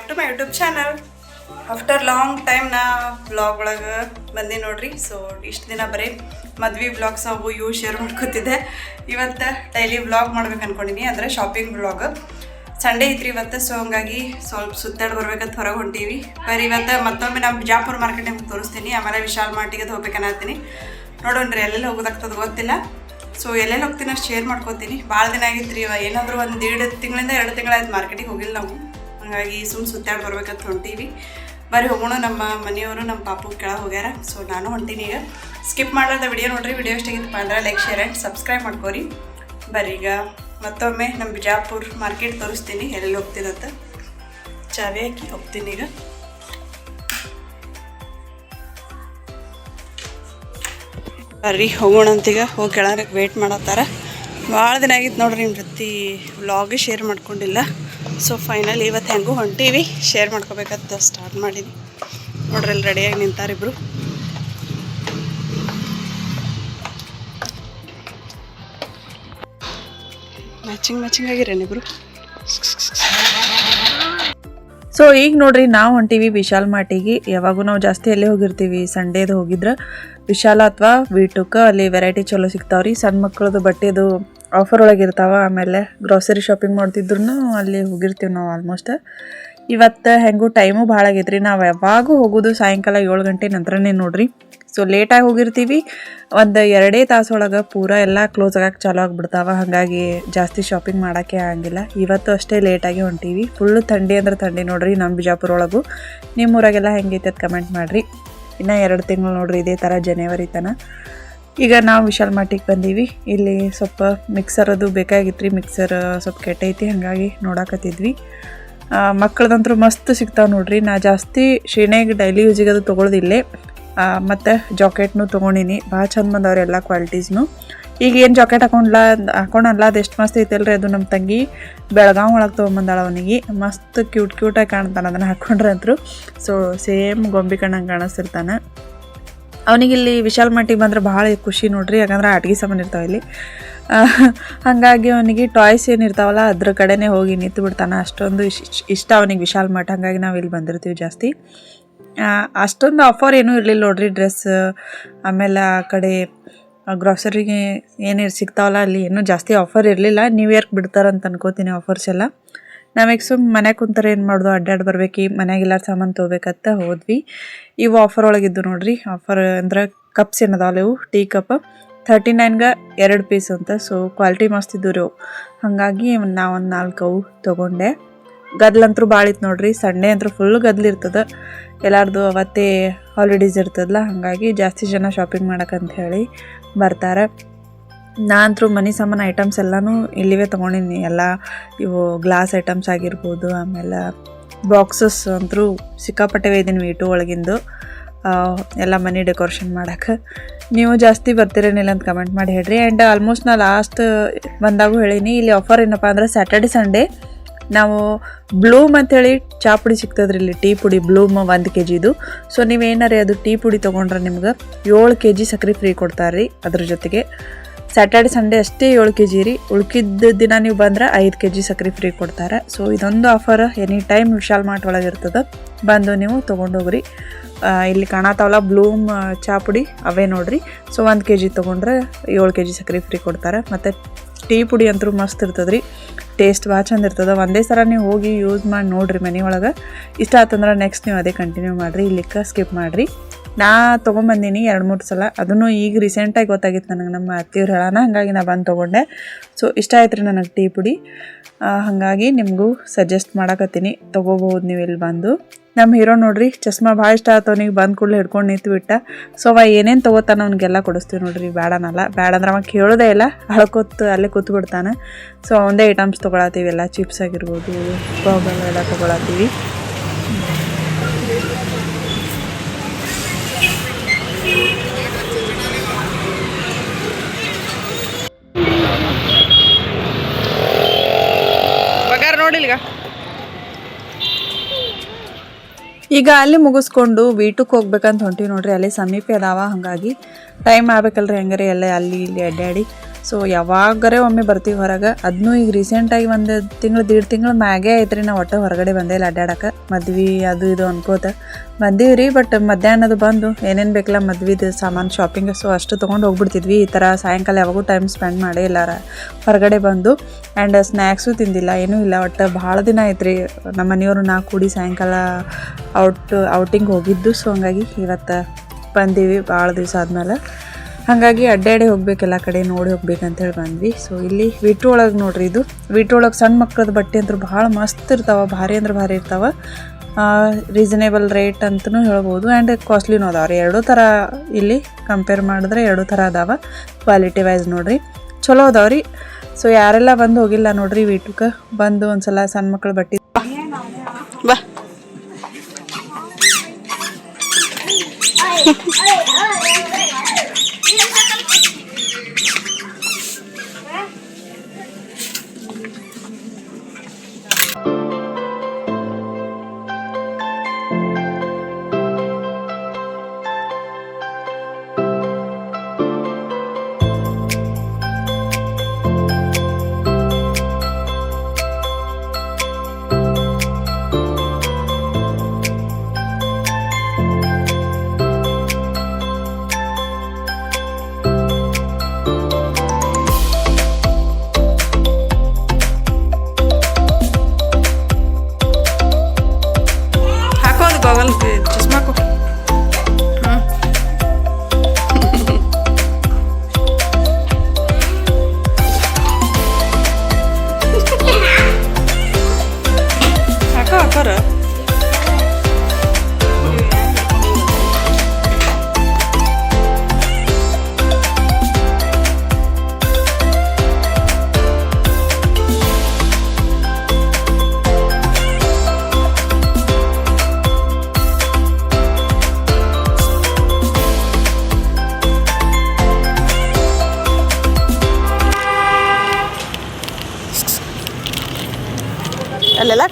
Back to my YouTube channel after long time ನಾ blog ಒಳಗೆ ಬಂದೆ ನೋಡ್ರಿ. ಸೊ ಇಷ್ಟು ದಿನ ಬರೀ ಮದ್ವೆ ಬ್ಲಾಗ್ಸ್ ಅವು ಇವು ಶೇರ್ ಮಾಡ್ಕೊತಿದ್ದೆ. ಇವತ್ತು ಡೈಲಿ ಬ್ಲಾಗ್ ಮಾಡ್ಬೇಕು ಅನ್ಕೊಂಡಿನಿ. ಅಂದರೆ ಶಾಪಿಂಗ್ ಬ್ಲಾಗ್ ಸಂಡೇ ಐತ್ರಿ ಇವತ್ತು ಸೊ ಹಂಗಾಗಿ ಸ್ವಲ್ಪ ಸುತ್ತಾಡಿ ಬರ್ಬೇಕಂತ ಹೊರಗೆ ಹೊಂಟೀವಿ. ಬರೀ ಇವತ್ತು ಮತ್ತೊಮ್ಮೆ ನಮ್ಮ ಬಿಜಾಪುರ ನಿಮ್ಗೆ ತೋರಿಸ್ತೀನಿ. ಆಮೇಲೆ ವಿಶಾಲ್ ಮಾರ್ಟಿಗೆ ಹೋಗ್ಬೇಕನ್ನತ್ತೀನಿ ನೋಡೋಣ್ರಿ, ಎಲ್ಲೆಲ್ಲಿ ಹೋಗೋದಾಗ್ತದೆ ಗೊತ್ತಿಲ್ಲ. ಸೊ ಎಲ್ಲೆಲ್ಲಿ ಹೋಗ್ತೀನಿ ಅಷ್ಟು ಶೇರ್ ಮಾಡ್ಕೊತೀನಿ. ಭಾಳ ದಿನ ಆಗಿತ್ತು ರೀ ಏನಾದರೂ ಒಂದು ಎರಡು ತಿಂಗಳಿಂದ ಎರಡು ತಿಂಗಳಾಯ್ತು ಮಾರ್ಕೆಟಿಗೆ ಹೋಗಿಲ್ಲ ನಾವು. ಹಾಗಾಗಿ ಸುಮ್ಮನೆ ಸುತ್ತಾಡಿ ಬರ್ಬೇಕಂತ ಹೊಂಟೀವಿ. ಬರೀ ಹೋಗೋಣ, ನಮ್ಮ ಮನೆಯವರು, ನಮ್ಮ ಪಾಪು ಕೆಳಗೆ ಹೋಗ್ಯಾರ. ಸೊ ನಾನು ಹೊಂಟೀನಿ ಈಗ. ಸ್ಕಿಪ್ ಮಾಡಲಾರ್ದ ವಿಡಿಯೋ ನೋಡ್ರಿ ವಿಡಿಯೋ ಎಷ್ಟಾಗಿತ್ತು ಅಂದ್ರೆ ಲೈಕ್ ಶೇರ್ ಆ್ಯಂಡ್ ಸಬ್ಸ್ಕ್ರೈಬ್ ಮಾಡ್ಕೋರಿ. ಬರ್ರಿ ಈಗ. ಮತ್ತೊಮ್ಮೆ ನಮ್ಮ ಬಿಜಾಪುರ್ ಮಾರ್ಕೆಟ್ ತೋರಿಸ್ತೀನಿ, ಎಲ್ಲೆಲ್ಲಿ ಹೋಗ್ತೀನಂತ ಚಾವಿ ಹಾಕಿ ಹೋಗ್ತೀನಿ ಈಗ. ಬರ್ರಿ, ಹೋಗೋಣ ಅಂತೀಗ ಹೋಗಿ ಕೆಳಗೆ ವೇಟ್ ಮಾಡತ್ತಾರ. ಭಾಳ ದಿನ ಆಗಿತ್ತು ನೋಡ್ರಿ ನಿಮ್ಮ ಜೊತೆ ವ್ಲಾಗ್ ಶೇರ್ ಮಾಡ್ಕೊಂಡಿಲ್ಲ. ಸೊ ಫೈನಲ್ ಇವತ್ತು ಹೆಂಗೂ ಹೊಂಟೀವಿ. ಶೇರ್ ಮಾಡ್ಕೋಬೇಕಂತ ಸ್ಟಾರ್ಟ್ ಮಾಡೀನಿ ನೋಡ್ರಿ ಅಲ್ಲಿ ರೆಡಿಯಾಗಿ ನಿಂತಾರಿಬ್ರು ಮ್ಯಾಚಿಂಗ್ ಮ್ಯಾಚಿಂಗ್ ಆಗಿರೇನಿಬ್ರು ಸೊ ಈಗ ನೋಡ್ರಿ, ನಾವು ಹೊಂಟೀವಿ ವಿಶಾಲ್ ಮಾಟಿಗೆ. ಯಾವಾಗೂ ನಾವು ಜಾಸ್ತಿ ಅಲ್ಲಿ ಹೋಗಿರ್ತೀವಿ. ಸಂಡೇದು ಹೋಗಿದ್ರೆ. ವಿಶಾಲ ಅಥವಾ ವೀಟುಕ್ಕ ಅಲ್ಲಿ ವೆರೈಟಿ ಚಲೋ ಸಿಗ್ತಾವ್ರಿ. ಸಣ್ಣ ಮಕ್ಕಳದು ಬಟ್ಟೆದು ಆಫರ್ ಒಳಗೆ ಇರ್ತಾವ, ಆಮೇಲೆ ಗ್ರೋಸರಿ ಶಾಪಿಂಗ್ ಮಾಡ್ತಿದ್ರು ಅಲ್ಲಿ ಹೋಗಿರ್ತೀವಿ ನಾವು ಆಲ್ಮೋಸ್ಟ್ ಇವತ್ತು ಹೆಂಗೂ ಟೈಮು ಭಾಳ ಆಗೈತ್ರಿ. ನಾವು ಯಾವಾಗೂ ಹೋಗೋದು ಸಾಯಂಕಾಲ ಏಳು ಗಂಟೆ ನಂತರನೇ ನೋಡ್ರಿ. ಸೊ ಲೇಟಾಗಿ ಹೋಗಿರ್ತೀವಿ. ಒಂದು ಎರಡೇ ತಾಸೊಳಗೆ ಪೂರ ಎಲ್ಲ ಕ್ಲೋಸ್ ಆಗಕ್ಕೆ ಚಾಲೂ ಆಗಿಬಿಡ್ತಾವ. ಹಾಗಾಗಿ ಜಾಸ್ತಿ ಶಾಪಿಂಗ್ ಮಾಡೋಕ್ಕೆ ಆಗಂಗಿಲ್ಲ. ಇವತ್ತು ಅಷ್ಟೇ ಲೇಟಾಗಿ ಹೊಂಟೀವಿ. ಫುಲ್ಲು ಥಂಡಿ ಅಂದ್ರೆ ಥಂಡಿ ನೋಡ್ರಿ ನಮ್ಮ ಬಿಜಾಪುರ ಒಳಗೂ. ನಿಮ್ಮ ಊರಾಗೆಲ್ಲ ಹೆಂಗೈತೆ ಅದು ಕಮೆಂಟ್ ಮಾಡಿರಿ. ಇನ್ನು ಎರಡು ತಿಂಗಳು ನೋಡ್ರಿ ಇದೇ ಥರ ಜನವರಿ ತನ. ಈಗ ನಾವು ವಿಶಾಲ್ ಮಾಟಿಗೆ ಬಂದೀವಿ. ಇಲ್ಲಿ ಸ್ವಲ್ಪ ಮಿಕ್ಸರ್ ಅದು ಬೇಕಾಗಿತ್ತು ರೀ ಮಿಕ್ಸರ್ ಸ್ವಲ್ಪ ಕೆಟ್ಟೈತಿ ಹಾಗಾಗಿ ನೋಡಾಕತ್ತಿದ್ವಿ. ಮಕ್ಕಳದಂತರೂ ಮಸ್ತ್ ಸಿಗ್ತಾವೆ ನೋಡ್ರಿ. ನಾ ಜಾಸ್ತಿ ಶೇಣೆಗೆ ಡೈಲಿ ಯೂಸಿಗೆ ಅದು ತೊಗೊಳೋದಿಲ್ಲೇ ಮತ್ತು ಜಾಕೆಟ್ನು ತೊಗೊಂಡಿನಿ. ಭಾಳ ಚಂದ ಬಂದವ್ರಿ ಎಲ್ಲ ಕ್ವಾಲಿಟೀಸ್ನು ಈಗ ಏನು ಜಾಕೆಟ್ ಹಾಕೊಂಡ್ಲ ಹಾಕೊಂಡಲ್ಲ ಅದು ಎಷ್ಟು ಮಸ್ತ್ ಐತಲ್ರಿ ಅದು ನಮ್ಮ ತಂಗಿ. ಬೆಳಗಾವ್ ಒಳಗೆ ತೊಗೊಂಬಂದಾಳ ಅವನಿಗೆ. ಮಸ್ತ್ ಕ್ಯೂಟ್ ಕ್ಯೂಟಾಗಿ ಕಾಣ್ತಾನೆ ಅದನ್ನು ಹಾಕೊಂಡ್ರೆ ಅಂತೂ ಸೊ ಸೇಮ್ ಗೊಂಬೆ ಕಣ್ಣಂಗೆ ಕಾಣಿಸ್ತಿರ್ತಾನೆ. ಅವನಿಗೆ ಇಲ್ಲಿ ವಿಶಾಲ್ ಮಟ್ಟಿಗೆ ಬಂದ್ರೆ ಭಾಳ ಖುಷಿ ನೋಡ್ರಿ, ಯಾಕಂದ್ರೆ ಆಟಿಗೆ ಸಾಮಾನು ಇರ್ತಾವೆ ಇಲ್ಲಿ. ಹಾಗಾಗಿ ಅವನಿಗೆ ಟಾಯ್ಸ್ ಏನು ಇರ್ತಾವಲ್ಲ, ಅದ್ರ ಕಡೆನೇ ಹೋಗಿ ನಿಂತು ಬಿಡ್ತಾನೆ. ಅಷ್ಟೊಂದು ಇಷ್ಟ ಅವನಿಗೆ ವಿಶಾಲ್ ಮಠ, ಹಂಗಾಗಿ ನಾವು ಇಲ್ಲಿ ಬಂದಿರ್ತೀವಿ ಜಾಸ್ತಿ. ಅಷ್ಟೊಂದು ಆಫರ್ ಏನೂ ಇರಲಿಲ್ಲ ನೋಡ್ರಿ ಡ್ರೆಸ್ ಆಮೇಲೆ ಆ ಕಡೆ ಗ್ರಾಸರಿಗೆ ಏನೇನು ಸಿಗ್ತಾವಲ್ಲ, ಅಲ್ಲಿ ಏನೂ ಜಾಸ್ತಿ ಆಫರ್ ಇರಲಿಲ್ಲ. ನ್ಯೂ ಇಯರ್ಗೆ ಬಿಡ್ತಾರಂತ ಅನ್ಕೋತೀನಿ ಆಫರ್ಸ್ ಎಲ್ಲ. ನಾವೀಗ ಸುಮ್ಮ ಮನೆ ಕುಂತಾರೆ ಏನು ಮಾಡೋದು? ಅಡ್ಡಾಡಿ ಬರ್ಬೇಕು ಮನೆಗೆಲ್ಲ ಸಾಮಾನು ತೊಗೋಬೇಕಂತ ಹೋದ್ವಿ. ಇವು ಆಫರ್ ಒಳಗಿದ್ದು ನೋಡ್ರಿ. ಆಫರ್ ಅಂದ್ರೆ ಕಪ್ಸ್ ಏನದಾವಲ್ಲ ಟೀ ಕಪ್ ಥರ್ಟಿ ನೈನ್ಗೆ ಎರಡು ಪೀಸ್ ಅಂತ. ಸೊ ಕ್ವಾಲಿಟಿ ಮಸ್ತ್ ಇದ್ದು ರೀ ಅವು. ಹಾಗಾಗಿ ನಾವು ಒಂದು ನಾಲ್ಕು ಅವು ತೊಗೊಂಡೆ. ಗದ್ಲಂತರೂ ಭಾಳ ಇತ್ತು ನೋಡ್ರಿ. ಸಂಡೇ ಅಂತೂ ಫುಲ್ ಗದ್ಲಿರ್ತದೆ ಎಲ್ಲಾರ್ದು ಅವತ್ತೇ ಹಾಲಿಡೇಸ್ ಇರ್ತದಲ್ಲ ಹಾಗಾಗಿ ಜಾಸ್ತಿ ಜನ ಶಾಪಿಂಗ್ ಮಾಡಕ್ಕಂತ ಹೇಳಿ ಬರ್ತಾರೆ. ನಾನಂತರೂ ಮನೆ ಸಾಮಾನು ಐಟಮ್ಸ್ ಎಲ್ಲನೂ ಇಲ್ಲಿವೇ ತೊಗೊಂಡಿನಿ ಎಲ್ಲ ಇವು ಗ್ಲಾಸ್ ಐಟಮ್ಸ್ ಆಗಿರ್ಬೋದು, ಆಮೇಲೆ ಬಾಕ್ಸಸ್ ಅಂತರೂ ಸಿಕ್ಕಾಪಟ್ಟೆ ಒಯ್ದೀನಿ ವೀಟು ಒಳಗಿಂದು. ಎಲ್ಲ ಮನೆ ಡೆಕೋರೇಷನ್ ಮಾಡೋಕ್ಕೆ ನೀವು ಜಾಸ್ತಿ ಬರ್ತಿರೇನಿಲ್ಲ ಅಂತ ಕಮೆಂಟ್ ಮಾಡಿ ಹೇಳ್ರಿ. ಆ್ಯಂಡ್ ಆಲ್ಮೋಸ್ಟ್ ನಾ ಲಾಸ್ಟ್ ಬಂದಾಗೂ ಹೇಳೀನಿ, ಇಲ್ಲಿ ಆಫರ್ ಏನಪ್ಪ ಅಂದರೆ ಸ್ಯಾಟರ್ಡೆ ಸಂಡೇ ನಾವು ಬ್ಲೂಮ್ ಅಂಥೇಳಿ ಚಾ ಪುಡಿ ಸಿಗ್ತದ್ರಿ ಇಲ್ಲಿ. ಟೀ ಪುಡಿ ಬ್ಲೂಮ್ ಒಂದು ಕೆ ಜಿದು ಸೊ ನೀವೇನಾರೇ ಅದು ಟೀ ಪುಡಿ ತೊಗೊಂಡ್ರೆ ನಿಮ್ಗೆ ಏಳು ಕೆ ಜಿ ಸಕ್ಕರೆ ಫ್ರೀ ಕೊಡ್ತಾರೆ ರೀ ಅದ್ರ ಜೊತೆಗೆ. ಸ್ಯಾಟರ್ಡೆ ಸಂಡೇ ಅಷ್ಟೇ ಏಳು ಕೆ ಜಿ ರೀ. ಉಳ್ಕಿದ್ದ ದಿನ ನೀವು ಬಂದ್ರೆ ಐದು ಕೆ ಜಿ ಸಕ್ಕರೆ ಫ್ರೀ ಕೊಡ್ತಾರೆ. ಸೊ ಇದೊಂದು offer any time Vishal Mart ಒಳಗೆ ಇರ್ತದೆ. ಬಂದು ನೀವು ತೊಗೊಂಡೋಗ್ರಿ ಇಲ್ಲಿ ಕಾಣತಾವಲ್ಲ ಬ್ಲೂಮ್ ಚಾಪುಡಿ ಅವೇ ನೋಡ್ರಿ. ಸೊ ಒಂದು ಕೆ ಜಿ ತೊಗೊಂಡ್ರೆ ಏಳು ಕೆ ಜಿ ಸಕ್ಕರೆ ಫ್ರೀ ಕೊಡ್ತಾರೆ. ಮತ್ತು ಟೀ ಪುಡಿ ಅಂತೂ ಮಸ್ತ್ ಇರ್ತದೆ ರೀ ಟೇಸ್ಟ್ ಭಾಳ ಚಂದ ಇರ್ತದೆ. ಒಂದೇ ಸಲ ನೀವು ಹೋಗಿ ಯೂಸ್ ಮಾಡಿ ನೋಡ್ರಿ ಮನೆ ಒಳಗೆ. ಇಷ್ಟ ಆತಂದ್ರೆ ನೆಕ್ಸ್ಟ್ ನೀವು ಅದೇ ಕಂಟಿನ್ಯೂ ಮಾಡಿರಿ. ಇಲ್ಲಿಕ್ಕೆ ಸ್ಕಿಪ್ ಮಾಡಿರಿ. ನಾ ತೊಗೊಂಬಂದಿನಿ ಎರಡು ಮೂರು ಸಲ. ಅದನ್ನು ಈಗ ರೀಸೆಂಟಾಗಿ ಗೊತ್ತಾಗಿತ್ತು ನನಗೆ ನಮ್ಮ ಅತ್ತೆಯವ್ರು ಹೇಳೋಣ. ಹಾಗಾಗಿ ನಾ ಬಂದು ತೊಗೊಂಡೆ. ಸೊ ಇಷ್ಟ ಆಯ್ತು ರೀ ನನಗೆ ಟೀ ಪುಡಿ. ಹಾಗಾಗಿ ನಿಮಗೂ ಸಜೆಸ್ಟ್ ಮಾಡಕತ್ತೀನಿ. ತೊಗೋಬಹುದು ನೀವು ಇಲ್ಲಿ ಬಂದು. ನಮ್ಮ ಹೀರೋ ನೋಡ್ರಿ, ಚಸ್ಮಾ ಭಾಳ ಇಷ್ಟ ಆಯ್ತು ಅವ್ನಿಗೆ. ಬಂದ ಕೂಡಲೇ ಹಿಡ್ಕೊಂಡು ನಿಂತು ಬಿಟ್ಟ ಸೊ ಅವ ಏನೇನು ತೊಗೋತಾನ ಅವ್ನಿಗೆಲ್ಲ ಕೊಡಿಸ್ತೀವಿ ನೋಡ್ರಿ. ಬೇಡನಲ್ಲ ಬೇಡ ಅಂದ್ರೆ ಅವ ಕೇಳೋದೇ ಇಲ್ಲ. ಹಳ್ಕೊತ್ತು ಅಲ್ಲೇ ಕೂತು ಬಿಡ್ತಾನೆ ಸೊ ಅವಂದೇ ಐಟಮ್ಸ್ ತೊಗೊಳತ್ತೀವಿ. ಎಲ್ಲ ಚಿಪ್ಸ್ ಆಗಿರ್ಬೋದು ಪ್ರಾಬ್ಲಮ್ ಎಲ್ಲ ತೊಗೊಳತ್ತೀವಿ. ಈಗ ಅಲ್ಲಿ ಮುಗಿಸ್ಕೊಂಡು ವೀಟಕ್ಕೆ ಹೋಗ್ಬೇಕಂತ ಹೊಂಟಿವಿ ನೋಡ್ರಿ, ಅಲ್ಲಿ ಸಮೀಪ ಅದಾವ, ಹಾಗಾಗಿ ಟೈಮ್ ಆಗ್ಬೇಕಲ್ರಿ ಹೆಂಗಾರೆ ಎಲ್ಲ ಅಲ್ಲಿ ಇಲ್ಲಿ ಅಡ್ಡಾಡಿ. ಸೊ ಯಾವಾಗರೆ ಒಮ್ಮೆ ಬರ್ತೀವಿ ಹೊರಗೆ. ಅದನ್ನೂ ಈಗ ರೀಸೆಂಟಾಗಿ ಒಂದು ತಿಂಗಳು, ದೀಡ್ ತಿಂಗಳು ಮ್ಯಾಗೆ ಐತ್ರಿ ನಾವು ಒಟ್ಟು ಹೊರಗಡೆ ಬಂದೇ ಇಲ್ಲ ಅಡ್ಡಾಡಕ್ಕೆ ಮದ್ವೆ ಅದು ಇದು ಅನ್ಕೋತ. ಬಂದೀವಿ ರೀ ಬಟ್ ಮಧ್ಯಾಹ್ನದ ಬಂದು ಏನೇನು ಬೇಕಲ್ಲ ಮದ್ವಿದು ಸಾಮಾನು ಶಾಪಿಂಗ್ ಸೊ ಅಷ್ಟು ತೊಗೊಂಡು ಹೋಗ್ಬಿಡ್ತಿದ್ವಿ. ಈ ಥರ ಸಾಯಂಕಾಲ ಯಾವಾಗೂ ಟೈಮ್ ಸ್ಪೆಂಡ್ ಮಾಡೇ ಇಲ್ಲ ರ- ಹೊರಗಡೆ ಬಂದು ಆ್ಯಂಡ್ ಸ್ನ್ಯಾಕ್ಸು ತಿಂದಿಲ್ಲ, ಏನೂ ಇಲ್ಲ. ಒಟ್ಟು ಭಾಳ ದಿನ ಆಯ್ತು ರೀ ನಮ್ಮ ಮನೆಯವರು ನಾ ಕೂಡಿ ಸಾಯಂಕಾಲ ಔಟ್ ಔಟಿಂಗ್ ಹೋಗಿದ್ದು. ಸೊ ಹಂಗಾಗಿ ಇವತ್ತು ಬಂದೀವಿ, ಭಾಳ ದಿವಸ ಆದಮೇಲೆ. ಹಾಗಾಗಿ ಅಡ್ಡಾಡಿ ಹೋಗ್ಬೇಕು ಎಲ್ಲ ಕಡೆ ನೋಡಿ ಹೋಗ್ಬೇಕಂತ ಹೇಳಿ ಬಂದ್ವಿ ಸೊ ಇಲ್ಲಿ ವಿಟು ಒಳಗೆ ನೋಡ್ರಿ ಇದು ವಿಟು ಒಳಗೆ ಸಣ್ಣ ಮಕ್ಳದ ಬಟ್ಟೆ ಅಂದ್ರೆ ಭಾಳ ಮಸ್ತ್ ಇರ್ತಾವ ಭಾರಿ ಅಂದ್ರೆ ಭಾರಿ ಇರ್ತಾವ ರೀಸನೇಬಲ್ ರೇಟ್ ಅಂತಲೂ ಹೇಳ್ಬೋದು ಆ್ಯಂಡ್ ಕಾಸ್ಟ್ಲಿನೂ ಅದಾವ ರೀ ಎರಡೂ ಥರ ಇಲ್ಲಿ ಕಂಪೇರ್ ಮಾಡಿದ್ರೆ ಎರಡೂ ಥರ ಅದಾವ ಕ್ವಾಲಿಟಿ ವೈಸ್ ನೋಡ್ರಿ ಚಲೋ ಅದಾವ ರೀ ಸೊ ಯಾರೆಲ್ಲ ಬಂದು ಹೋಗಿಲ್ಲ ನೋಡ್ರಿ ವಿಟುಕ್ಕೆ ಬಂದು ಒಂದ್ಸಲ ಸಣ್ಣ ಮಕ್ಳ ಬಟ್ಟೆ ಬಾ niños sacan.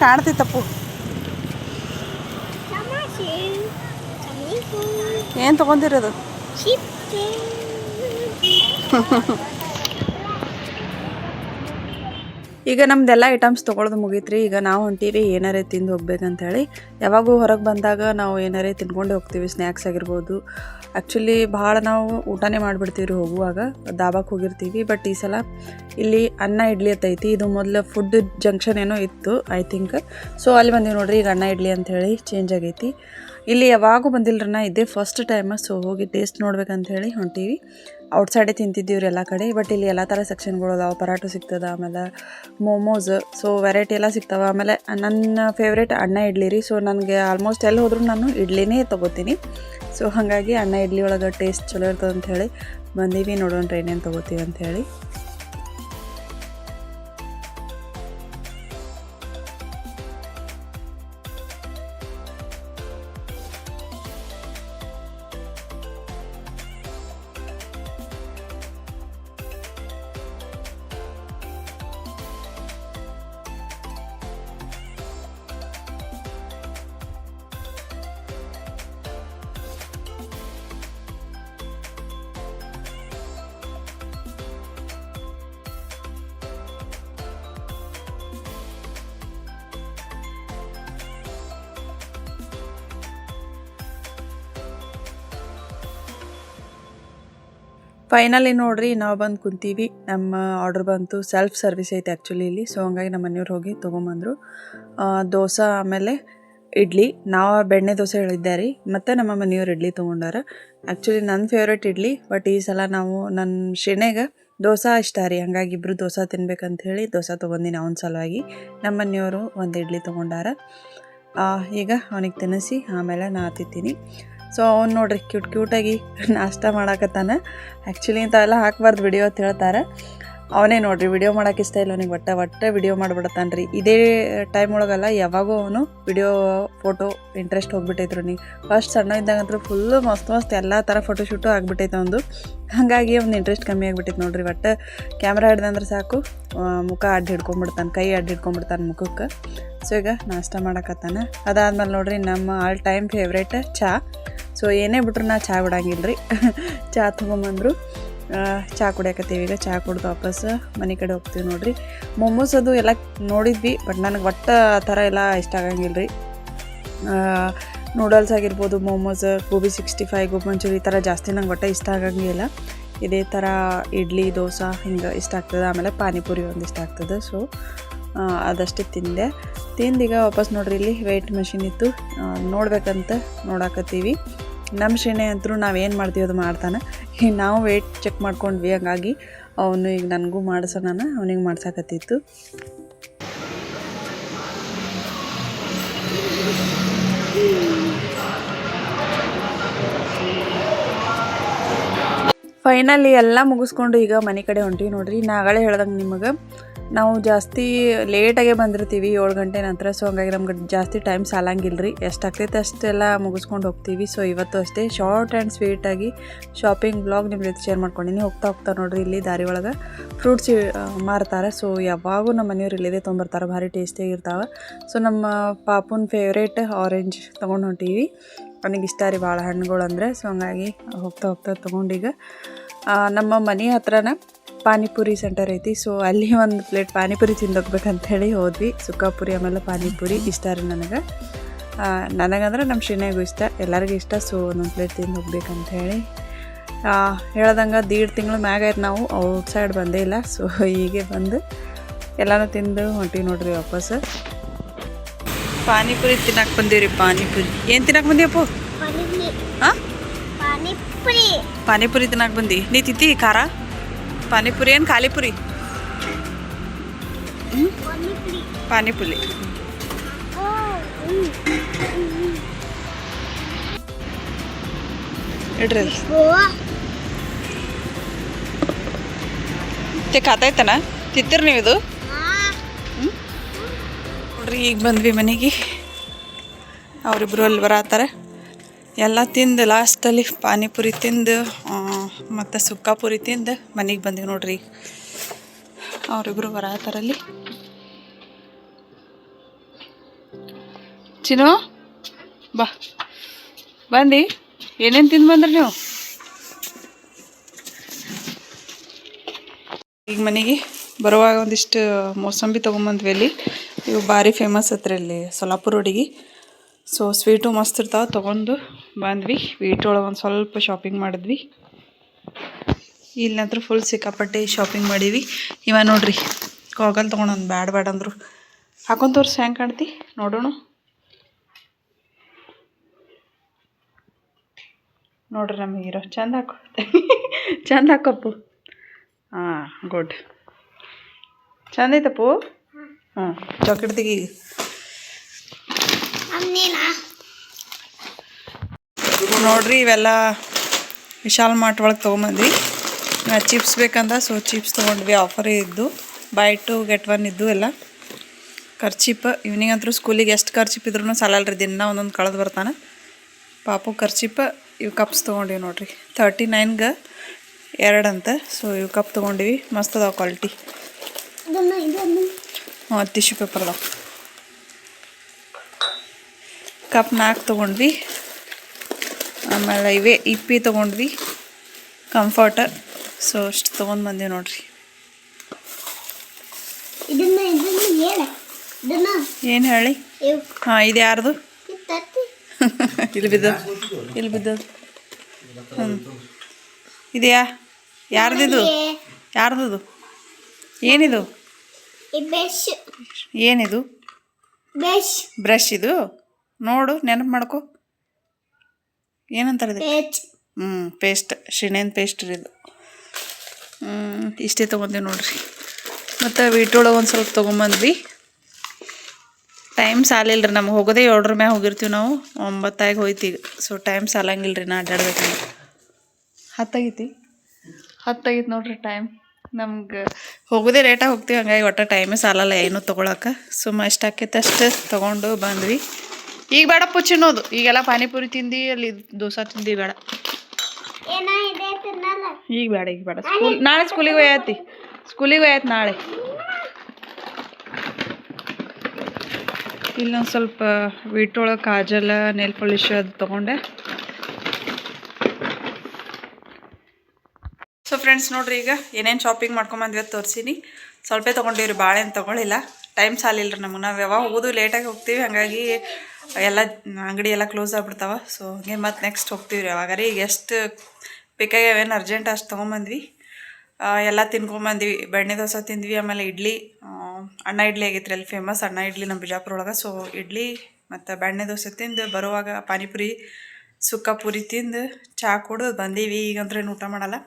ಕಾಣ್ತಿತ್ತಪ್ಪು. ಏನು ತೊಗೊಂಡಿರೋದು? ಈಗ ನಮ್ದೆಲ್ಲ ಐಟಮ್ಸ್ ತೊಗೊಳೋದು ಮುಗೀತ್ರಿ. ಈಗ ನಾವು ಹೊಂಟೀವಿ, ಏನಾರೇ ತಿಂದು ಹೋಗ್ಬೇಕಂತ ಹೇಳಿ ಯಾವಾಗೂ ಹೊರಗೆ ಬಂದಾಗ ನಾವು ಏನಾರೇ ತಿನ್ಕೊಂಡು ಹೋಗ್ತೀವಿ ಸ್ನ್ಯಾಕ್ಸ್ ಆಗಿರ್ಬೋದು. ಆ್ಯಕ್ಚುಲಿ ಭಾಳ ನಾವು ಊಟನೇ ಮಾಡಿಬಿಡ್ತೀವಿ ಹೋಗುವಾಗ. ದಾಬಾಕ್ ಹೋಗಿರ್ತೀವಿ ಬಟ್ ಈ ಸಲ ಇಲ್ಲಿ ಅನ್ನ ಇಡ್ಲಿ ಅಂತೈತಿ ಇದು ಮೊದಲು ಫುಡ್ ಜಂಕ್ಷನ್ ಏನೋ ಇತ್ತು ಐ ಥಿಂಕ್ ಸೊ ಅಲ್ಲಿ ಬಂದೀವಿ ನೋಡ್ರಿ, ಈಗ ಅನ್ನ ಇಡ್ಲಿ ಅಂತ ಹೇಳಿ ಚೇಂಜ್ ಆಗೈತಿ. ಇಲ್ಲಿ ಯಾವಾಗೂ ಬಂದಿಲ್ಲರನ್ನ ಇದೇ ಫಸ್ಟ್ ಟೈಮ್ ಸೊ ಹೋಗಿ ಟೇಸ್ಟ್ ನೋಡ್ಬೇಕಂತ ಹೇಳಿ ಹೊಂಟೀವಿ. ಔಟ್ಸೈಡೇ ತಿಂತಿದ್ದೀವಿ ಎಲ್ಲ ಕಡೆ ಬಟ್ ಇಲ್ಲಿ ಎಲ್ಲ ಥರ ಸೆಕ್ಷನ್ಗಳು ಅದಾವೆ, ಪರಾಟು ಸಿಗ್ತದೆ, ಆಮೇಲೆ ಮೋಮೋಸ್ ಸೊ ವೆರೈಟಿ ಎಲ್ಲ ಸಿಗ್ತಾವೆ. ಆಮೇಲೆ ನನ್ನ ಫೇವ್ರೇಟ್ ಅಣ್ಣ ಇಡ್ಲಿ ರೀ ಸೊ ನನಗೆ ಆಲ್ಮೋಸ್ಟ್ ಎಲ್ಲಿ ಹೋದ್ರೂ ನಾನು ಇಡ್ಲಿನೇ ತೊಗೋತೀನಿ. ಸೊ ಹಾಗಾಗಿ ಅಣ್ಣ ಇಡ್ಲಿ ಒಳಗೆ ಟೇಸ್ಟ್ ಚಲೋ ಇರ್ತದೆ ಅಂತ ಹೇಳಿ ಬಂದೀವಿ ನೋಡೋಣ ಏನೇನು ತೊಗೋತೀವಿ ಅಂತ ಫೈನಲಿ ನೋಡ್ರಿ, ನಾವು ಬಂದು ಕುಂತೀವಿ. ನಮ್ಮ ಆರ್ಡರ್ ಬಂತು ಸೆಲ್ಫ್ ಸರ್ವಿಸ್ ಐತೆ ಆ್ಯಕ್ಚುಲಿ ಇಲ್ಲಿ. ಸೊ ಹಂಗಾಗಿ ನಮ್ಮ ಮನೆಯವ್ರು ಹೋಗಿ ತೊಗೊಂಬಂದರು. ದೋಸೆ ಆಮೇಲೆ ಇಡ್ಲಿ. ನಾವು ಬೆಣ್ಣೆ ದೋಸೆ ಹೇಳಿದ್ದೆ ರೀ. ಮತ್ತು ನಮ್ಮ ಮನೆಯವ್ರು ಇಡ್ಲಿ ತೊಗೊಂಡಾರ. ಆ್ಯಕ್ಚುಲಿ ನನ್ನ ಫೇವ್ರೇಟ್ ಇಡ್ಲಿ ಬಟ್ ಈ ಸಲ ನಾವು ನನ್ನ ಶೆಣೆಗೆ ದೋಸೆ ಇಷ್ಟ ರೀ. ಹಂಗಾಗಿ ಇಬ್ಬರು ದೋಸೆ ತಿನ್ಬೇಕಂತ ಹೇಳಿ ದೋಸೆ ತೊಗೊಂಡಿನಿ ಅವನ ಸಲುವಾಗಿ. ನಮ್ಮ ಮನೆಯವರು ಒಂದು ಇಡ್ಲಿ ತೊಗೊಂಡಾರ. ಈಗ ಅವನಿಗೆ ತಿನ್ನಿಸಿ, ಆಮೇಲೆ ನಾ ತಿಂತೀನಿ. ಸೊ ಅವ್ನು ನೋಡ್ರಿ ಕ್ಯೂಟ್ ಕ್ಯೂಟಾಗಿ ನಾಷ್ಟ ಮಾಡಾಕತ್ತಾನೆ. ಆ್ಯಕ್ಚುಲಿ ಇಂಥವೆಲ್ಲ ಹಾಕ್ಬಾರ್ದು ವಿಡಿಯೋ ಅಂತ ಹೇಳ್ತಾರೆ. ಅವನೇ ನೋಡ್ರಿ ವಿಡಿಯೋ ಮಾಡಕ್ಕೆ ಇಷ್ಟ ಇಲ್ಲ ಅವನಿಗೆ, ಒಟ್ಟ ಒಟ್ಟೆ ವಿಡಿಯೋ ಮಾಡಿಬಿಡತ್ತಾನ ರೀ ಇದೇ ಟೈಮ್ ಒಳಗಲ್ಲ, ಯಾವಾಗೂ ಅವನು ವಿಡಿಯೋ ಫೋಟೋ ಇಂಟ್ರೆಸ್ಟ್ ಹೋಗ್ಬಿಟ್ಟೈತ್ರು ನೀವು ಫಸ್ಟ್ ಸಣ್ಣ ಇದ್ದಾಗಂತೂ ಫುಲ್ಲು ಮಸ್ತ್ ಮಸ್ತ್ ಎಲ್ಲ ಥರ ಫೋಟೋ ಶೂಟು ಆಗ್ಬಿಟ್ಟೈತೆ ಅವನು ಹಾಗಾಗಿ ಅವ್ನು ಇಂಟ್ರೆಸ್ಟ್ ಕಮ್ಮಿ ಆಗಿಬಿಟ್ಟೈತೆ ನೋಡ್ರಿ, ಒಟ್ಟು ಕ್ಯಾಮ್ರಾ ಹಿಡ್ದಂದ್ರೆ ಸಾಕು. ಮುಖ ಅಡ್ಡ ಹಿಡ್ಕೊಂಬಿಡ್ತಾನೆ, ಕೈ ಅಡ್ಡ ಹಿಡ್ಕೊಂಬಿಡ್ತಾನೆ ಮುಖಕ್ಕೆ. ಸೊ ಈಗ ನಾಷ್ಟ ಮಾಡಕತ್ತಾನ. ಅದಾದ್ಮೇಲೆ ನೋಡ್ರಿ, ನಮ್ಮ ಆಲ್ ಟೈಮ್ ಫೇವ್ರೇಟ್ ಚಹಾ ಸೊ ಏನೇ ಬಿಟ್ರು ನಾ ಚಹಾ ಬಿಡಂಗಿಲ್ಲ ರೀ ಚಹಾ ತೊಗೊಂಬಂದರು. ಚಹಾ ಕುಡಿಯಕತ್ತೀವಿ. ಈಗ ಚಹಾ ಕುಡ್ದು ವಾಪಸ್ ಮನೆ ಕಡೆ ಹೋಗ್ತೀವಿ ನೋಡ್ರಿ. ಮೊಮೋಸ್ ಅದು ಎಲ್ಲ ನೋಡಿದ್ವಿ ಬಟ್ ನನಗೆ ಒಟ್ಟು ಆ ಥರ ಎಲ್ಲ ಇಷ್ಟ ಆಗಂಗಿಲ್ಲ ರೀ ನೂಡಲ್ಸ್ ಆಗಿರ್ಬೋದು momos gobi sixty five gobi manchurian ಈ ಥರ ಜಾಸ್ತಿ ನಂಗೆ ಒಟ್ಟು ಇಷ್ಟ ಆಗಂಗಿಲ್ಲ. ಇದೇ ಥರ ಇಡ್ಲಿ, ದೋಸೆ ಹಿಂಗೆ ಇಷ್ಟ ಆಗ್ತದೆ. ಆಮೇಲೆ ಪಾನಿಪುರಿ ಒಂದು ಇಷ್ಟ ಆಗ್ತದೆ. ಸೊ ಅದಷ್ಟೇ ತಿಂದೆ. ತಿಂದೀಗ ವಾಪಸ್ ನೋಡ್ರಿ, ಇಲ್ಲಿ ವೆಯ್ಟ್ ಮಷಿನ್ ಇತ್ತು. ನೋಡ್ಬೇಕಂತ ನೋಡಾಕತ್ತೀವಿ. ನಮ್ಮ ಶೆಣೆ ಅಂತೂ ನಾವೇನು ಮಾಡ್ತೀವಿ ಅದು ಮಾಡ್ತಾನೆ. ನಾವು ವೇಟ್ ಚೆಕ್ ಮಾಡ್ಕೊಂಡ್ವಿ, ಹಂಗಾಗಿ ಅವನು ಈಗ ನನಗೂ ಮಾಡಿಸೋಣ ಅವನಿಗೆ ಮಾಡ್ಸಕತ್ತಿತ್ತು. ಫೈನಲಿ ಎಲ್ಲ ಮುಗಿಸ್ಕೊಂಡು ಈಗ ಮನೆ ಕಡೆ ಹೊಂಟಿವಿ ನೋಡ್ರಿ. ನಾಗಳೇ ಹೇಳ್ದಂಗೆ ನಿಮಗೆ. ನಾವು ಜಾಸ್ತಿ ಲೇಟಾಗೆ ಬಂದಿರ್ತೀವಿ, ಏಳು ಗಂಟೆ ನಂತರ. ಸೊ ಹಂಗಾಗಿ ನಮ್ಗೆ ಜಾಸ್ತಿ ಟೈಮ್ ಸಾಲಂಗಿಲ್ಲ ರೀ ಎಷ್ಟಾಗ್ತೈತೆ ಅಷ್ಟೆಲ್ಲ ಮುಗಿಸ್ಕೊಂಡು ಹೋಗ್ತೀವಿ. ಸೊ ಇವತ್ತು ಅಷ್ಟೇ ಶಾರ್ಟ್ ಆ್ಯಂಡ್ ಸ್ವೀಟಾಗಿ ಶಾಪಿಂಗ್ ಬ್ಲಾಗ್ ನಿಮ್ಮ ಜೊತೆ ಶೇರ್ ಮಾಡ್ಕೊಂಡಿನಿ. ಹೋಗ್ತಾ ಹೋಗ್ತಾ ನೋಡ್ರಿ ಇಲ್ಲಿ ದಾರಿ ಒಳಗೆ. ಫ್ರೂಟ್ಸ್ ಮಾರ್ತಾರೆ. ಸೊ ಯಾವಾಗೂ ನಮ್ಮ ಮನೆಯವ್ರು ಇಲ್ಲಿದೆ ತೊಗೊಂಬರ್ತಾರೆ ಭಾರಿ ಟೇಸ್ಟಿಯಾಗಿ ಇರ್ತಾವೆ. ಸೊ ನಮ್ಮ ಪಾಪುನ ಫೇವ್ರೇಟ್ ಆರೆಂಜ್ ತೊಗೊಂಡು ಹೊಂಟೀವಿ. ಅವನಿಗೆ ಇಷ್ಟ ರೀ ಭಾಳ ಹಣ್ಣುಗಳು ಅಂದರೆ ಸೊ ಹಂಗಾಗಿ ಹೋಗ್ತಾ ಹೋಗ್ತಾ ತೊಗೊಂಡೀಗ ನಮ್ಮ ಮನೆ ಹತ್ರನ ಪಾನಿಪುರಿ ಸೆಂಟರ್ ಐತಿ. ಸೊ ಅಲ್ಲಿ ಒಂದು ಪ್ಲೇಟ್ ಪಾನಿಪುರಿ ತಿಂದೋಗ್ಬೇಕಂತ ಹೇಳಿ ಹೋದ್ವಿ. ಸುಕ್ಕಾಪುರಿ ಆಮೇಲೆ ಪಾನಿಪುರಿ ಇಷ್ಟ ರೀ ನನಗೆ. ನನಗಂದ್ರೆ ನಮ್ಮ ಶ್ರೀನಾಗೂ ಇಷ್ಟ. ಎಲ್ಲರಿಗೂ ಇಷ್ಟ. ಸೊ ಒಂದೊಂದು ಪ್ಲೇಟ್ ತಿಂದು ಹೋಗ್ಬೇಕಂತ ಹೇಳಿ ಹೇಳ್ದಂಗೆ ದೀಡ್ ತಿಂಗಳು ಮ್ಯಾಗ ಆಯ್ತು ನಾವು. ಔಟ್ ಸೈಡ್ ಬಂದೇ ಇಲ್ಲ. ಸೊ ಹೀಗೆ ಬಂದು ಎಲ್ಲನೂ ತಿಂದು ಹೊಂಟಿ ನೋಡ್ರಿ ವಾಪಸ್. ಪಾನಿಪುರಿ ತಿನ್ನಕ್ಕೆ ಬಂದೀವಿ ಪಾನಿಪುರಿ. ಏನು ತಿನ್ನಕ್ಕೆ ಬಂದಿಯಪ್ಪ? ಪಾನಿಪುರಿ. ಹಾಂ ಪಾನಿಪುರಿ. ತಿನ್ನಕ್ಕೆ ಬಂದಿ. ನೀ ತಿಂತಿ ಖಾರ? ಪಾನಿಪುರಿ ಏನು ಖಾಲಿಪುರಿ? ಪಾನಿಪುರಿ. ಇಡ್ರಿ. ಓ. ತೆ ಖಾತಾಯ್ತನ ತಿಂತೀರಿ ನೀವು ಇದು ನೋಡ್ರಿ ಈಗ ಬಂದ್ವಿ ಮನೆಗೆ. ಅವರಿಬ್ರು ಅಲ್ಲಿ ಬರತ್ತಾರೆ ಎಲ್ಲ ತಿಂದು ಲಾಸ್ಟಲ್ಲಿ ಪಾನಿಪುರಿ ತಿಂದು ಮತ್ತು ಸುಕ್ಕಾಪುರಿ ತಿಂದು ಮನೆಗೆ ಬಂದೀವಿ ನೋಡ್ರಿ. ಅವರಿಬ್ರು ಬರತ್ತಾರಲ್ಲಿ ಚಿನ್ನು, ಬಾ. ಬಂದಿ? ಏನೇನು ತಿಂದು ಬಂದ್ರಿ ನೀವು? ಈಗ ಮನೆಗೆ ಬರುವಾಗ ಒಂದಿಷ್ಟು ಮೋಸಂಬಿ ತೊಗೊಂಬಂದ್ವಿ ಅಲ್ಲಿ. ಇವು ಭಾರಿ ಫೇಮಸ್ ಹತ್ರ ಇಲ್ಲಿ ಸೊಲಾಪುರ ರೋಡಿಗೆ ಸೊ ಸ್ವೀಟು ಮಸ್ತ್ ಇರ್ತಾವೆ ತೊಗೊಂಡು ಬಂದ್ವಿ. ಸ್ವೀಟ್ ಒಳಗೆ ಒಂದು ಸ್ವಲ್ಪ ಶಾಪಿಂಗ್ ಮಾಡಿದ್ವಿ. ಇಲ್ಲಿ ನಂತರ ಫುಲ್ ಸಿಕ್ಕಾಪಟ್ಟೆ ಶಾಪಿಂಗ್ ಮಾಡೀವಿ ಇವ ನೋಡ್ರಿ ಕಾಗಲ್ ತೊಗೊಂಡು ಬ್ಯಾಡ್ ಬ್ಯಾಡ್ ಅಂದರು. ಹಾಕೊಂಡ್ ತೋರ್ಸಿ, ಹೆಂಗೆ ಕಾಣ್ತಿ? ನೋಡೋಣ. ನೋಡ್ರಿ ನಮಗೆ ಇರೋ ಚಂದ ಹಾಕೋ ಚಂದ ಹಾಕಪ್ಪು. ಹಾಂ ಗುಡ್ ಚಂದ ಐತಪ್ಪು? ಹಾಂ ಚಾಕ್ಲೇಟ್ ತೆಗಿ. ನೋಡ್ರಿ ಇವೆಲ್ಲ ವಿಶಾಲ್ ಮಾರ್ಟ್ ಒಳಗೆ ತೊಗೊಂಬಂದ್ವಿ. ಚಿಪ್ಸ್ ಬೇಕಂದ ಸೊ ಚಿಪ್ಸ್ ತೊಗೊಂಡ್ವಿ. ಆಫರ್ ಇದ್ದು ಬೈ ಟು ಗೆಟ್ ಒನ್ ಇದ್ದು ಎಲ್ಲ. ಖರ್ಚಿಪ್ ಇವ್ನಿಂಗ್ ಅಂತೂ ಸ್ಕೂಲಿಗೆ ಎಷ್ಟು ಖರ್ಚಿಪ್ ಇದ್ರೂ ಸಾಲಲ್ರಿ ದಿನ ಒಂದೊಂದು ಕಳೆದು ಬರ್ತಾನೆ. ಪಾಪು ಖರ್ಚಿಪ್ ಇವು ಕಪ್ಸ್ ತೊಗೊಂಡಿವಿ ನೋಡ್ರಿ. ತರ್ಟಿ ನೈನ್ಗೆ ಎರಡು ಅಂತ ಸೊ ಇವು ಕಪ್ ತೊಗೊಂಡಿವಿ. ಮಸ್ತ್ ಅದಾವ ಕ್ವಾಲಿಟಿ ಹಾಂ ಟಿಶ್ಯೂ ಪೇಪರ್ ಅದಾವ. ಕಪ್ ನಾಲ್ಕು ತೊಗೊಂಡ್ವಿ. ಆಮೇಲೆ ಇವೇ ಇಪ್ಪಿ ತೊಗೊಂಡ್ವಿ. ಕಂಫರ್ಟರ್ ಸೊ ಅಷ್ಟು ತೊಗೊಂಡು ಬಂದೀವಿ ನೋಡ್ರಿ. ಏನು ಹೇಳಿ? ಹಾಂ ಇದು ಯಾರ್ದು? ಇಲ್ಲಿ ಬಿದ್ದದ. ಇಲ್ಲಿ ಬಿದ್ದದ. ಹ್ಞೂ ಇದೆಯಾ? ಯಾರ್ದಿದು? ಯಾರ್ದು ಏನಿದು? ಏನಿದು? ಬ್ರಷ್ ಇದು? ನೋಡು ನೆನಪು ಮಾಡ್ಕೊ. ಏನಂತಾರೆ ಹ್ಞೂ ಪೇಸ್ಟ್. ಶಿಣೇನ್ ಪೇಸ್ಟ್ ರೀ ಇದು. ಹ್ಞೂ ಇಷ್ಟೇ ತೊಗೊಂತೀವಿ ನೋಡ್ರಿ. ಮತ್ತು ವೀಟೊಳಗೆ ಒಂದು ಸ್ವಲ್ಪ ತೊಗೊಂಬಂದ್ವಿ. ಟೈಮ್ ಸಾಲಿಲ್ಲ ರೀ ನಮ್ಗೆ ಹೋಗೋದೇ ಏಳರ ಮ್ಯಾಗ ಹೋಗಿರ್ತೀವಿ ನಾವು. ಒಂಬತ್ತಾಗಿ ಹೋಯ್ತೀವಿ. ಸೊ ಟೈಮ್ ಸಾಲಂಗಿಲ್ಲ ರೀ ನಾ ಅಡ್ಡಾಡ್ಬೇಕು ಹತ್ತಾಗೈತಿ? ಹತ್ತಾಗೈತಿ ನೋಡ್ರಿ ಟೈಮ್. ನಮ್ಗೆ ಹೋಗೋದೇ ರೇಟಾಗಿ ಹೋಗ್ತೀವಿ ಹಂಗಾಗಿ ಒಟ್ಟು ಟೈಮೇ ಸಾಲಲ್ಲ ಏನೂ ತೊಗೊಳಕ್ಕೆ. ಸುಮ್ಮ ಎಷ್ಟಾಕೈತೆ ಅಷ್ಟು ತೊಗೊಂಡು ಬಂದ್ವಿ. ಈಗ ಬೇಡ ಪುಚ್ಚಿನೋದು ಈಗೆಲ್ಲ ಪಾನಿಪುರಿ ತಿಂದಿ ಅಲ್ಲಿ ದೋಸೆ ತಿಂದಿ ಬೇಡ. ಈಗ ಬೇಡ ಈಗ ಬೇಡ. ಸ್ಕೂಲ್ ನಾಳೆ ಸ್ಕೂಲಿಗೆ ಒಯ್ಯತಿ ಸ್ಕೂಲಿಗೆ ಒಯ್ಯತ್ ನಾಳೆ. ಇಲ್ಲೊಂದು ಸ್ವಲ್ಪ ವೀಟೊಳಗೆ ಕಾಜಲ ನೆಲ್ ಪಾಲಿಶ್ ಅದು ತೊಗೊಂಡೆ. ಸೊ ಫ್ರೆಂಡ್ಸ್ ನೋಡ್ರಿ ಈಗ ಏನೇನು ಶಾಪಿಂಗ್ ಮಾಡ್ಕೊಂಬಂದ್ವಿ ಅಂತ ತೋರಿಸಿನಿ. ಸ್ವಲ್ಪ ತೊಗೊಂಡಿವ್ರಿ ಭಾಳ ಏನು ತೊಗೊಳಿಲ್ಲ. ಟೈಮ್ ಸಾಲಿಲ್ಲ ರೀ ನಮಗೆ. ನಾವು ಯಾವಾಗ ಹೋಗೋದು ಲೇಟಾಗಿ ಹೋಗ್ತೀವಿ ಹಾಗಾಗಿ ಎಲ್ಲ ಅಂಗಡಿ ಎಲ್ಲ ಕ್ಲೋಸ್ ಆಗ್ಬಿಡ್ತಾವ. ಸೊ ಹಂಗೆ ಮತ್ತೆ ನೆಕ್ಸ್ಟ್ ಹೋಗ್ತೀವಿ ರೀ? ಅವಾಗ ರೀ ಎಷ್ಟು ಬೇಕಾಗ್ಯಾವೇನು ಅರ್ಜೆಂಟ್ ಅಷ್ಟು ತೊಗೊಂಬಂದ್ವಿ. ಎಲ್ಲ ತಿನ್ಕೊಂಬಂದ್ವಿ. ಬೆಣ್ಣೆ ದೋಸೆ ತಿಂದ್ವಿ, ಆಮೇಲೆ ಇಡ್ಲಿ. ಅಣ್ಣ ಇಡ್ಲಿ ಆಗೈತ್ರಿ, ಅಲ್ಲಿ ಫೇಮಸ್ ಅಣ್ಣ ಇಡ್ಲಿ ನಮ್ಮ ಬಿಜಾಪುರ ಒಳಗೆ. ಸೊ ಇಡ್ಲಿ ಮತ್ತು ಬೆಣ್ಣೆ ದೋಸೆ ತಿಂದು ಬರುವಾಗ ಪಾನಿಪುರಿ, ಸುಕ್ಕ ಪೂರಿ ತಿಂದು ಚಹಾ ಕುಡಿದು ಬಂದೀವಿ. ಈಗಂದ್ರೆ ಊಟ ಮಾಡಲ್ಲ.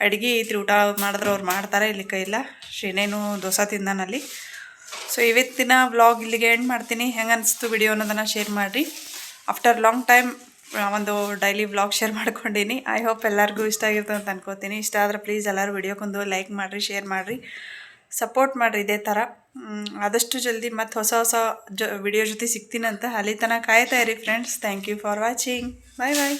ಅಡುಗೆ ಐತ್ರಿ, ಊಟ ಮಾಡಿದ್ರೆ ಅವ್ರು ಮಾಡ್ತಾರೆ, ಇಲ್ಲಿ ಕೈಲ್ಲ ಶ್ರೀನೇನು ದೋಸೆ ತಿಂದಾನಲ್ಲಿ ಸೊ ಇವತ್ತಿನ ವ್ಲಾಗ್ ಇಲ್ಲಿಗೆ ಎಂಡ್ ಮಾಡ್ತೀನಿ. ಹೆಂಗೆ ಅನಿಸ್ತು ವಿಡಿಯೋ ಅನ್ನೋದನ್ನು ಶೇರ್ ಮಾಡಿರಿ. ಆಫ್ಟರ್ ಲಾಂಗ್ ಟೈಮ್ ಒಂದು ಡೈಲಿ ವ್ಲಾಗ್ ಶೇರ್ ಮಾಡ್ಕೊಂಡೀನಿ. ಐ ಹೋಪ್ ಎಲ್ಲರಿಗೂ ಇಷ್ಟ ಆಗಿರ್ತದೆ ಅಂತ ಅನ್ಕೋತೀನಿ. ಇಷ್ಟ ಆದರೆ ಪ್ಲೀಸ್ ಎಲ್ಲರೂ ವಿಡಿಯೋಕ್ಕೊಂದು ಲೈಕ್ ಮಾಡಿರಿ ಶೇರ್ ಮಾಡಿರಿ. ಸಪೋರ್ಟ್ ಮಾಡಿರಿ ಇದೇ ಥರ ಆದಷ್ಟು ಜಲ್ದಿ ಮತ್ತು ಹೊಸ ಹೊಸ ಜೊ ವಿಡಿಯೋ ಜೊತೆ ಸಿಗ್ತೀನಂತ ಅಲ್ಲಿ ತನಕ ಕಾಯ್ತಾ ಇರಿ friends thank you for watching bye bye